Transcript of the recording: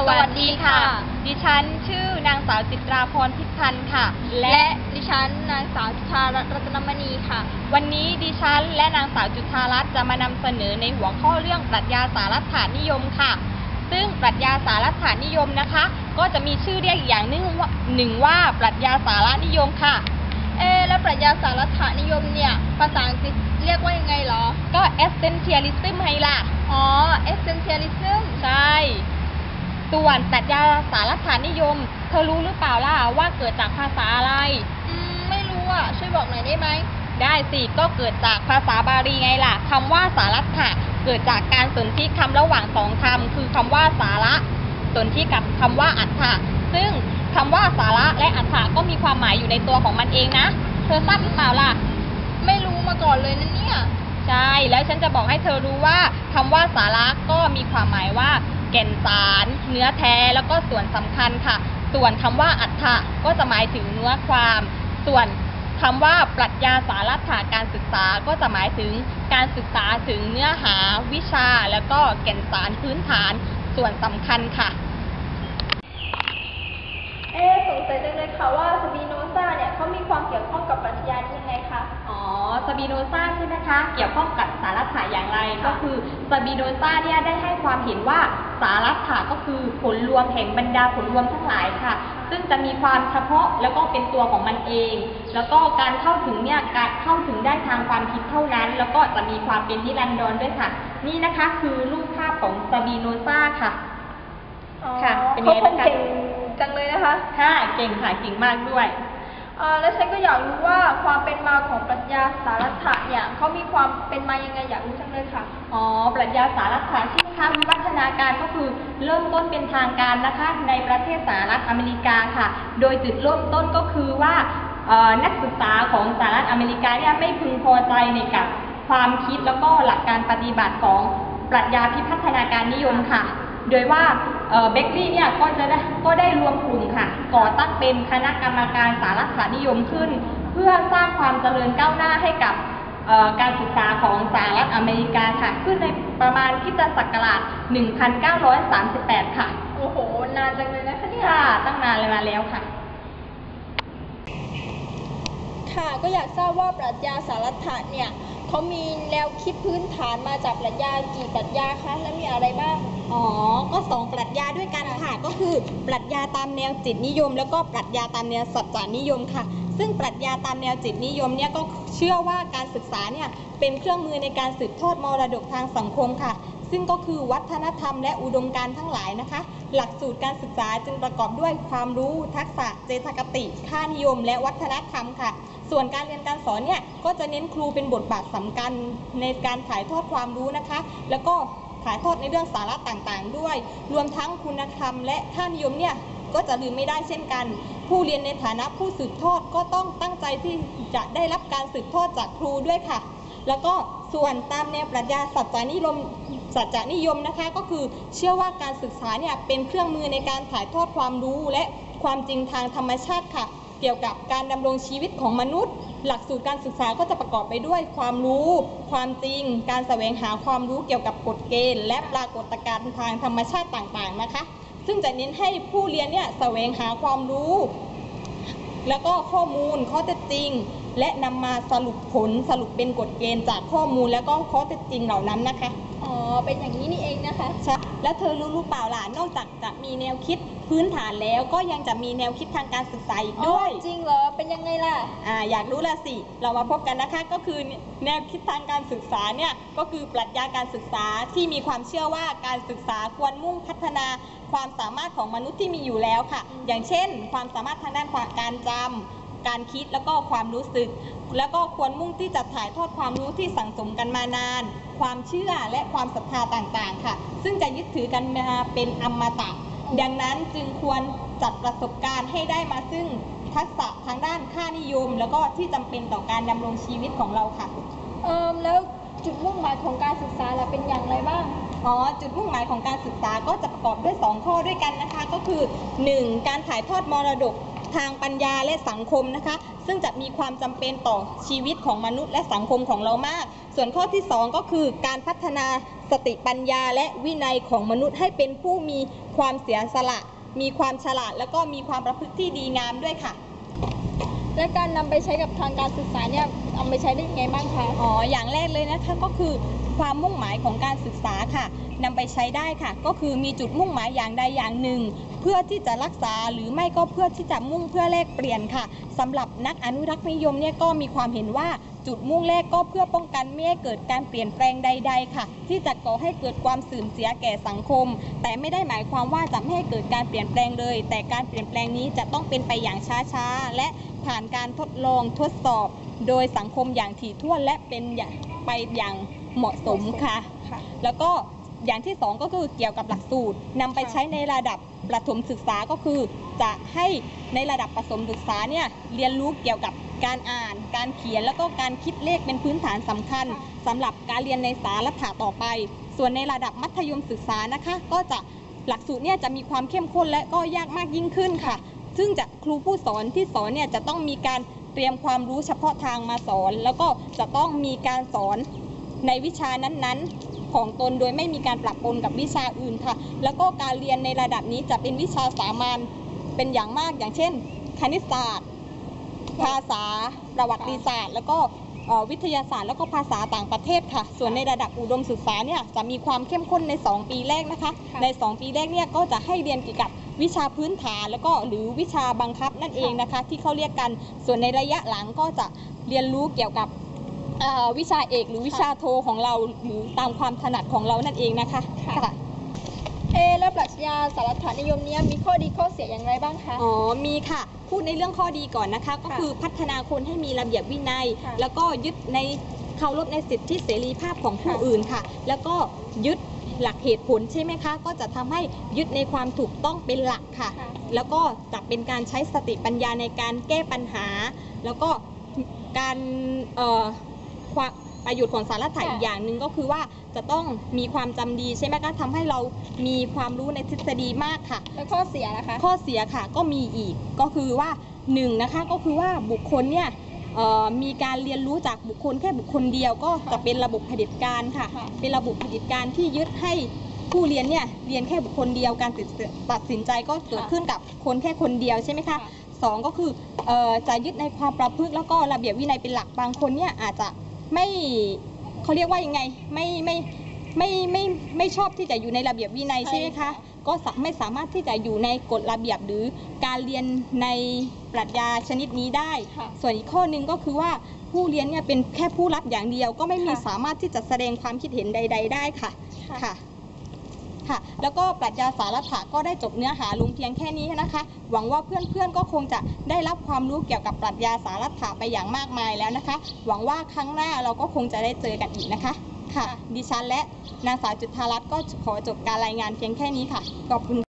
สวัสดีค่ะ ดิฉันชื่อนางสาวจิตราพรพิพันธ์ค่ะ และดิฉันนางสาวจุธารัตน์รัตนมณีค่ะ วันนี้ดิฉันและนางสาวจุธารัตน์จะมานำเสนอในหัวข้อเรื่องปรัชญาสารฐานนิยมค่ะ ซึ่งปรัชญาสารฐานนิยมนะคะ ก็จะมีชื่อเรียกอีกอย่างหนึ่งว่าหนึ่งว่าปรัชญาสาระนิยมค่ะ เอะแล้วปรัชญาสารฐานนิยมเนี่ยภาษาอังกฤษเรียกว่ายังไงเหรอ ก็ essentialism ไงล่ะ อ๋อ essentialism ใช่ ส่วนปรัชญาสารฐานนิยม เธอรู้หรือเปล่าล่ะว่าเกิดจากภาษาอะไร อืมไม่รู้อะ ช่วยบอกหน่อยได้ไหม ได้สิก็เกิดจากภาษาบาลีไงล่ะคำว่าสารัตถะเกิดจากการสนธิคำระหว่างสองคำคือคำว่าสาระ สนธิกับคำว่าอัฏฐะซึ่งคำว่าสาระและอัฏฐะก็มีความหมายอยู่ในตัวของมันเองนะ เธอทราบหรือเปล่าล่ะ ไม่รู้มาก่อนเลยนะเนี่ย ใช่ แล้วฉันจะบอกให้เธอรู้ว่าคำว่าสาระก็มีความหมายว่า แก่นสาร เนื้อแท้แล้วก็ส่วนสำคัญค่ะ ส่วนคำว่าอัฏฐะก็จะหมายถึงเนื้อความ ส่วนคำว่าปรัชญาสารัตถาการศึกษาก็จะหมายถึงการศึกษาถึงเนื้อหาวิชา แล้วก็แก่นสารพื้นฐานส่วนสำคัญค่ะ สงสัยจังเลยค่ะว่าสปีโนซ่าเนี่ยเขามีความเกี่ยวข้องกับปรัชญานี้ยังไงคะ อ๋อ สปิโนซาใช่ไหมคะ เกี่ยวข้องกับสารัตถะอย่างไรค่ะก็คือสปิโนซาเนี่ยได้ให้ความเห็นว่าสารัตถะก็คือผลรวมแห่งบรรดาผลรวมทั้งหลายค่ะ ซึ่งจะมีความเฉพาะแล้วก็เป็นตัวของมันเอง แล้วก็การเข้าถึงเนี่ยการเข้าถึงได้ทางความคิดเท่านั้น แล้วก็จะมีความเป็นนิรันดรด้วยค่ะ นี่นะคะคือรูปภาพของสปิโนซาค่ะ ค่ะ เป็นไงเขาคบ้างงคะเก่ง จังเลยนะคะค่ะเก่งค่ะเก่งมากด้วยอ่าแล้วฉันก็อยากรู้ว่าความเป็นมาของปรัชญาสารถะเนี่ยเขามีความเป็นมายังไงอยากรู้จังเลยค่ะ อ๋อ ปรัชญาสารฐานใช่ไหมคะวิวัฒนาการก็คือเริ่มต้นเป็นทางการนะคะในประเทศสหรัฐอเมริกาค่ะ โดยจุดเริ่มต้นก็คือว่าเอ่อนักศึกษาของสหรัฐอเมริกาเนี่ยไม่พึงพอใจในกับความคิดแล้วก็หลักการปฏิบัติของปรัชญาพิพัฒนาการนิยมค่ะ โดยว่า เบเกอรี่อ Beckley เนี่ยก็จะได้ก็ได้รวมกลุ่มค่ะ ก่อตั้งเป็นคณะกรรมการสารฐานนิยมขึ้น เพื่อสร้างความเจริญก้าวหน้าให้กับเอ่อการศึกษาของสหรัฐอเมริกาค่ะ ขึ้นในประมาณคริสตศักราช 1938 ค่ะ โอ้โห นานจังเลยนะคะเนี่ยค่ะตั้งนานเลยมาแล้วค่ะ ค่ะ ก็อยากทราบว่าปรัชญาสารถะเนี่ย เขามีแนวคิดพื้นฐานมาจากปรัชญากี่ปรัชญาคะและมีอะไรบ้าง อ๋อ ก็สองปรัชญาด้วยกันค่ะ ก็คือปรัชญาตามแนวจิตนิยม แล้วก็ปรัชญาตามแนวสัจจานิยมค่ะ ซึ่งปรัชญาตามแนวจิตนิยมเนี่ยก็เชื่อว่าการศึกษาเนี่ยเป็นเครื่องมือในการสืบทอดมรดกทางสังคมค่ะ ซึ่งก็คือวัฒนธรรมและอุดมการณ์ทั้งหลายนะคะ หลักสูตรการศึกษาจึงประกอบด้วยความรู้ทักษะเจตคติ ค่านิยม และวัฒนธรรมค่ะ ส่วนการเรียนการสอนเนี่ยก็จะเน้นครูเป็นบทบาทสำคัญในการถ่ายทอดความรู้นะคะ แล้วก็ถ่ายทอดในเรื่องสาระต่างๆ ด้วย รวมทั้งคุณธรรม และค่านิยมเนี่ยก็จะลืมไม่ได้เช่นกัน ผู้เรียนในฐานะผู้สืบทอดก็ต้องตั้งใจที่จะได้รับการสืบทอดจากครูด้วยค่ะ แล้วก็ส่วนตามแนวปรัชญาสัจจานิยม สัจจนิยมนะคะก็คือเชื่อว่าการศึกษาเนี่ยเป็นเครื่องมือในการถ่ายทอดความรู้ และความจริงทางธรรมชาติค่ะ เกี่ยวกับการดำรงชีวิตของมนุษย์ หลักสูตรการศึกษาก็จะประกอบไปด้วยความรู้ ความจริง การแสวงหาความรู้เกี่ยวกับกฎเกณฑ์ และปรากฏการณ์ทางธรรมชาติต่างๆนะคะ ซึ่งจะเน้นให้ผู้เรียนเนี่ยแสวงหาความรู้ แล้วก็ข้อมูลข้อเท็จจริงและนำมาสรุปผลสรุปเป็นกฎเกณฑ์จากข้อมูลแล้วก็ข้อเท็จจริงเหล่านั้นนะคะ อ๋อ เป็นอย่างนี้นี่เองนะคะ ใช่ แล้วเธอรู้หรือเปล่าล่ะ นอกจากจะมีแนวคิดพื้นฐานแล้วก็ยังจะมีแนวคิดทางการศึกษาอีกด้วย จริงเหรอ เป็นยังไงล่ะ อ่า อยากรู้ละสิ เรามาพบกันนะคะ ก็คือแนวคิดทางการศึกษาเนี่ยก็คือปรัชญาการศึกษาที่มีความเชื่อว่าการศึกษาควรมุ่งพัฒนาความสามารถของมนุษย์ที่มีอยู่แล้วค่ะ อย่างเช่น ความสามารถทางด้านการจำ การคิดแล้วก็ความรู้สึก แล้วก็ควรมุ่งที่จะถ่ายทอดความรู้ที่สั่งสมกันมานาน ความเชื่อและความศรัทธาต่างๆ ค่ะ ซึ่งจะยึดถือกันมาเป็นอมตะ ดังนั้นจึงควรจัดประสบการณ์ให้ได้มาซึ่งทักษะทางด้านค่านิยม แล้วก็ที่จำเป็นต่อการดำรงชีวิตของเราค่ะเอิมแล้วจุดมุ่งหมายของการศึกษาล่ะเป็นอย่างไรบ้างอ๋อจุดมุ่งหมายของการศึกษาก็จะประกอบด้วย 2 ข้อด้วยกันนะคะ ก็คือ 1. การถ่ายทอดมรดก ทางปัญญาและสังคมนะคะ ซึ่งจะมีความจำเป็นต่อชีวิตของมนุษย์และสังคมของเรามาก ส่วนข้อที่ 2 ก็คือการพัฒนาสติปัญญาและวินัยของมนุษย์ให้เป็นผู้มีความเสียสละ มีความฉลาด แล้วก็มีความประพฤติที่ดีงามด้วยค่ะและการนำไปใช้กับทางการศึกษาเนี่ยเอาไปใช้ได้ยังไงบ้างคะ อ๋อ อย่างแรกเลยนะคะก็คือความมุ่งหมายของการศึกษาค่ะนำไปใช้ได้ค่ะ ก็คือมีจุดมุ่งหมายอย่างใดอย่างหนึ่ง เพื่อที่จะรักษาหรือไม่ก็เพื่อที่จะมุ่งเพื่อแลกเปลี่ยนค่ะสำหรับนักอนุรักษ์นิยมเนี่ยก็มีความเห็นว่าจุดมุ่งแรกก็เพื่อป้องกันไม่ให้เกิดการเปลี่ยนแปลงใด ๆ ค่ะ ที่จะก่อให้เกิดความเสื่อมเสียแก่สังคม แต่ไม่ได้หมายความว่าจะไม่ให้เกิดการเปลี่ยนแปลงเลย แต่การเปลี่ยนแปลงนี้จะต้องเป็นไปอย่างช้าๆ และผ่านการทดลองทดสอบ โดยสังคมอย่างถี่ถ้วนและเป็นอย่างไปอย่างเหมาะสมค่ะ แล้วก็ อย่างที่สองก็คือเกี่ยวกับหลักสูตรนำไปใช้ในระดับประถมศึกษาก็คือ จะให้ในระดับประถมศึกษาเนี่ยเรียนรู้เกี่ยวกับการอ่าน การเขียนแล้วก็การคิดเลขเป็นพื้นฐานสำคัญสำหรับการเรียนในสาระถาต่อไป ส่วนในระดับมัธยมศึกษานะคะ ก็จะหลักสูตรเนี่ยจะมีความเข้มข้นและก็ยากมากยิ่งขึ้นค่ะ ซึ่งจะครูผู้สอนที่สอนเนี่ยจะต้องมีการเตรียมความรู้เฉพาะทางมาสอน แล้วก็จะต้องมีการสอนในวิชานั้นๆ ของตน โดยไม่มีการปรับปนกับวิชาอื่นค่ะ แล้วก็การเรียนในระดับนี้จะเป็นวิชาสามัญเป็นอย่างมากอย่างเช่น คณิตศาสตร์ ภาษาประวัติศาสตร์ แล้วก็เอ่อวิทยาศาสตร์แล้วก็ภาษาต่างประเทศค่ะ ส่วนในระดับอุดมศึกษาเนี่ยจะมีความเข้มข้นใน 2 ปีแรกนะคะค่ะใน 2 ปีแรกเนี่ยก็จะให้เรียนเกี่ยวกับวิชาพื้นฐานแล้วก็หรือวิชาบังคับนั่นเองนะคะ ที่เขาเรียกกัน ส่วนในระยะหลังก็จะเรียนรู้เกี่ยวกับเอ่อ วิชาเอกหรือวิชาโทของเราหรือตามความถนัดของเรานั่นเองนะคะค่ะเอะแล้วปรัชญาสารฐานนิยมเนี่ยมีข้อดีข้อเสียอย่างไรบ้างคะ อ๋อ มีค่ะ พูดในเรื่องข้อดีก่อนนะคะ ก็ค่ะคือพัฒนาคนให้มีระเบียบวินัยค่ะแล้วก็ยึดในเคารพในสิทธิเสรีภาพของผู้ค่ะอื่นค่ะ แล้วก็ยึดหลักเหตุผลใช่ไหมคะ ก็จะทำให้ยึดในความถูกต้องเป็นหลักค่ะค่ะ แล้วก็จะเป็นการใช้สติปัญญาในการแก้ปัญหา แล้วก็การเอ่อความ ประโยชน์ของสารถะค่ะอีกอย่างหนึ่งก็คือว่าจะต้องมีความจำดีใช่ไหมคะทำให้เรามีความรู้ในทฤษฎีมากค่ะ แล้วข้อเสียนะคะ ข้อเสียค่ะก็มีอีกก็คือว่าหนึ่งนะคะก็คือว่าบุคคลเนี่ยเอ่อมีการเรียนรู้จากบุคคลแค่บุคคลเดียวก็จะเป็นระบบเผด็จการค่ะ ค่ะ เป็นระบบเผด็จการที่ยึดให้ผู้เรียนเนี่ยเรียนแค่บุคคลเดียวการตัดสินตัดสินใจก็เกิดขึ้นกับคนแค่คนเดียวใช่ไหมคะค่ะสองก็คือเอ่อจะยึดในความประพฤติแล้วก็ระเบียบวินัยเป็นหลักบางคนเนี่ยอาจจะ ไม่เขาเรียกว่ายังไงไม่ไม่ไม่ไม่ไม่ชอบที่จะอยู่ในระเบียบวินัยใช่ไหมใช่คะค่ะก็สาไม่สามารถที่จะอยู่ในกฎระเบียบหรือการเรียนในปรัชญาชนิดนี้ได้ค่ะส่วนอีกข้อหนึ่งก็คือว่าผู้เรียนเนี่ยเป็นแค่ผู้รับอย่างเดียว ก็ไม่มีค่ะสามารถที่จะแสดงความคิดเห็นใด ๆ ได้ค่ะค่ะ ค่ะ แล้วก็ปรัชญาสารถะก็ได้จบเนื้อหาลงเพียงแค่นี้นะคะ หวังว่าเพื่อนๆก็คงจะได้รับความรู้เกี่ยวกับปรัชญาสารถะไปอย่างมากมายแล้วนะคะ หวังว่าครั้งหน้าเราก็คงจะได้เจอกันอีกนะคะ ค่ะ ดิฉันและนางสาวจุฑารัตน์ก็ขอจบการรายงานเพียงแค่นี้ค่ะขอบคุณ